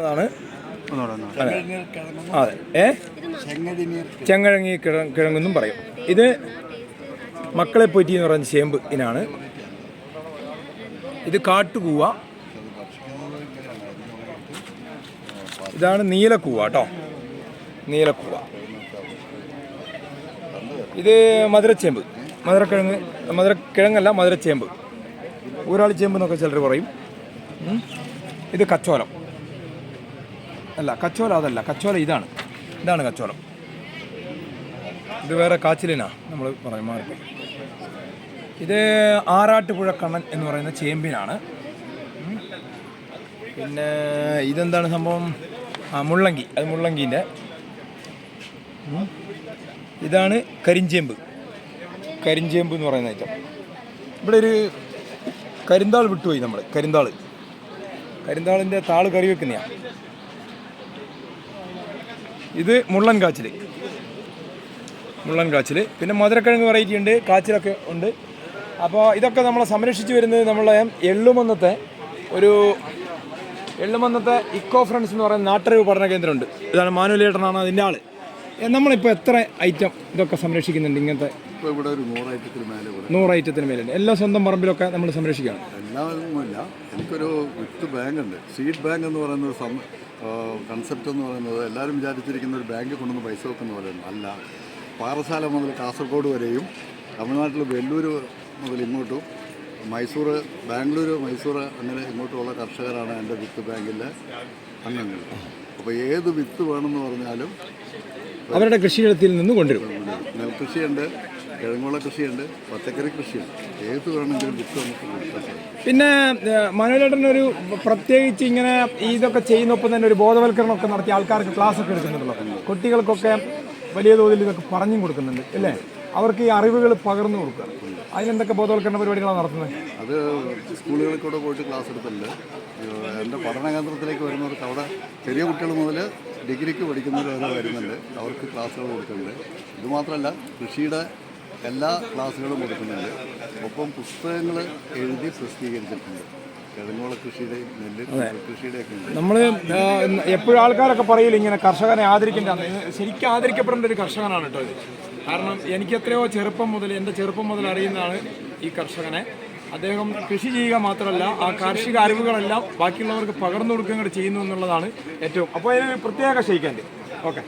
ാണ് അതെ. ഏ? ചെങ്ങഴങ്ങി കിഴ കിഴങ്ങെന്നും പറയും. ഇത് മക്കളെ പൊറ്റി എന്ന് പറയുന്ന ചേമ്പ് ഇനാണ്. ഇത് കാട്ടുകൂവ. ഇതാണ് നീലക്കൂവ കേട്ടോ. നീലക്കൂവ. ഇത് മധുരച്ചേമ്പ്. മധുരക്കിഴങ്ങ് മധുരക്കിഴങ്ങല്ല മധുരച്ചേമ്പ്. ഊരാളി ചേമ്പ് എന്നൊക്കെ ചിലർ പറയും. ഇത് കച്ചോലം. അല്ല കച്ചോല അതല്ല. കച്ചോല ഇതാണ്. ഇതാണ് കച്ചോലം. ഇത് വേറെ കാച്ചിലിനാ നമ്മൾ പറയും മാറി ഇത് ആറാട്ടുപുഴ കണ്ണൻ എന്ന് പറയുന്ന ചേമ്പിനാണ്. പിന്നെ ഇതെന്താണ് സംഭവം? ആ മുള്ളങ്കി. അത് മുള്ളങ്കീന്റെ ഇതാണ് കരിഞ്ചേമ്പ്. കരിഞ്ചേമ്പ് എന്ന് പറയുന്ന ഐറ്റം. ഇവിടെ ഒരു കരിന്താൾ വിട്ടുപോയി നമ്മൾ കരിന്താൾ കരിന്താളിന്റെ താൾ കറി വെക്കുന്നതാണ് ഇത് മുള്ളൻ കാച്ചിൽ മുള്ളൻ കാച്ചിൽ പിന്നെ മധുരക്കിഴങ്ങ് വെറൈറ്റി ഉണ്ട് കാച്ചിലൊക്കെ ഉണ്ട്. അപ്പോൾ ഇതൊക്കെ നമ്മൾ സംരക്ഷിച്ച് വരുന്നത് നമ്മളെ എള്ളുമന്നത്തെ ഒരു എള്ളുമന്നത്തെ ഇക്കോ ഫ്രണ്ട്സ് എന്ന് പറയുന്ന നാട്ടറിവ് പഠന കേന്ദ്രമുണ്ട്. ഇതാണ് മാനുവലേട്ടനാണ് അതിന്റെ ആൾ നമ്മളിപ്പോൾ എത്ര ഐറ്റം ഇതൊക്കെ സംരക്ഷിക്കുന്നുണ്ട് ഇങ്ങനത്തെ ഇവിടെ ഒരു നൂറ് ഐറ്റത്തിന് മേലുണ്ട് എല്ലാ സ്വന്തം പറമ്പിലൊക്കെ നമ്മൾ സംരക്ഷിക്കുകയാണ് എല്ലാമൊന്നുമില്ല എനിക്കൊരു വിത്ത് ബാങ്ക് ഉണ്ട്. സീഡ് ബാങ്ക് എന്ന് പറയുന്ന കൺസെപ്റ്റ് എന്ന് പറയുന്നത് എല്ലാവരും വിചാരിച്ചിരിക്കുന്ന ഒരു ബാങ്ക് കൊണ്ടുവന്ന് പൈസ വെക്കുന്ന പോലെ അല്ല. പാറശാല മുതൽ കാസർഗോഡ് വരെയും തമിഴ്നാട്ടിൽ വെല്ലൂർ മുതൽ ഇങ്ങോട്ടും മൈസൂർ ബാംഗ്ലൂർ മൈസൂർ അങ്ങനെ ഇങ്ങോട്ടുള്ള കർഷകരാണ് എന്റെ വിത്ത് ബാങ്കിലെ അംഗങ്ങൾ. അപ്പോൾ ഏത് വിത്ത് വേണമെന്ന് പറഞ്ഞാലും അവരുടെ കൃഷിയിടത്തിൽ നിന്ന് കൊണ്ടുവരും. നെൽകൃഷിയുണ്ട്. കിഴങ്ങുള്ള കൃഷിയുണ്ട് പച്ചക്കറി കൃഷിയുണ്ട്. ഏത് വേണമെങ്കിലും വിത്ത് നമുക്ക് കൊടുക്കാൻ പിന്നെ മനോരേട്ടനൊരു ഒരു പ്രത്യേകിച്ച് ഇങ്ങനെ ഇതൊക്കെ ചെയ്യുന്നൊപ്പം തന്നെ ഒരു ബോധവൽക്കരണമൊക്കെ നടത്തി ആൾക്കാർക്ക് ക്ലാസ് ഒക്കെ എടുക്കുന്നുണ്ടല്ലോ. കുട്ടികൾക്കൊക്കെ വലിയ തോതിൽ ഇതൊക്കെ പറഞ്ഞു കൊടുക്കുന്നുണ്ട് അല്ലേ? അവർക്ക് ഈ അറിവുകൾ പകർന്നു കൊടുക്കുക. അതിനെന്തൊക്കെ ബോധവൽക്കരണ പരിപാടികളാണ് നടത്തുന്നത്? അത് സ്കൂളുകളിൽ കൂടെ പോയിട്ട് ക്ലാസ് എടുത്തിട്ടുണ്ട്. ഏഹ് എന്റെ പഠന കേന്ദ്രത്തിലേക്ക് വരുന്നവർക്ക് അവിടെ ചെറിയ കുട്ടികൾ മുതൽ ഡിഗ്രിക്ക് പഠിക്കുന്നവർ വരെ വരുന്നുണ്ട്. അവർക്ക് ക്ലാസ്സുകൾ കൊടുക്കുന്നുണ്ട് ഇതുമാത്രമല്ല കൃഷിയുടെ എല്ലാ ക്ലാസ്സുകളും കൊടുക്കുന്നുണ്ട് ഒപ്പം പുസ്തകങ്ങൾ എഴുതി പ്രസിദ്ധീകരിച്ചിട്ടുണ്ട്. നമ്മൾ എപ്പോഴും ആൾക്കാരൊക്കെ പറയില്ല ഇങ്ങനെ കർഷകനെ ആദരിക്കേണ്ട ശരിക്കും ആദരിക്കപ്പെടേണ്ട ഒരു കർഷകനാണ് കേട്ടോ ഇത്. കാരണം എനിക്ക് എത്രയോ ചെറുപ്പം മുതൽ എന്റെ ചെറുപ്പം മുതൽ അറിയുന്നതാണ് ഈ കർഷകനെ. അദ്ദേഹം കൃഷി ചെയ്യുക മാത്രമല്ല ആ കാർഷിക അറിവുകളെല്ലാം ബാക്കിയുള്ളവർക്ക് പകർന്നു കൊടുക്കുകയും കൂടെ ചെയ്യുന്നു എന്നുള്ളതാണ് ഏറ്റവും അപ്പോൾ അതിന് പ്രത്യേക ക്ഷയിക്കാൻ ഓക്കെ.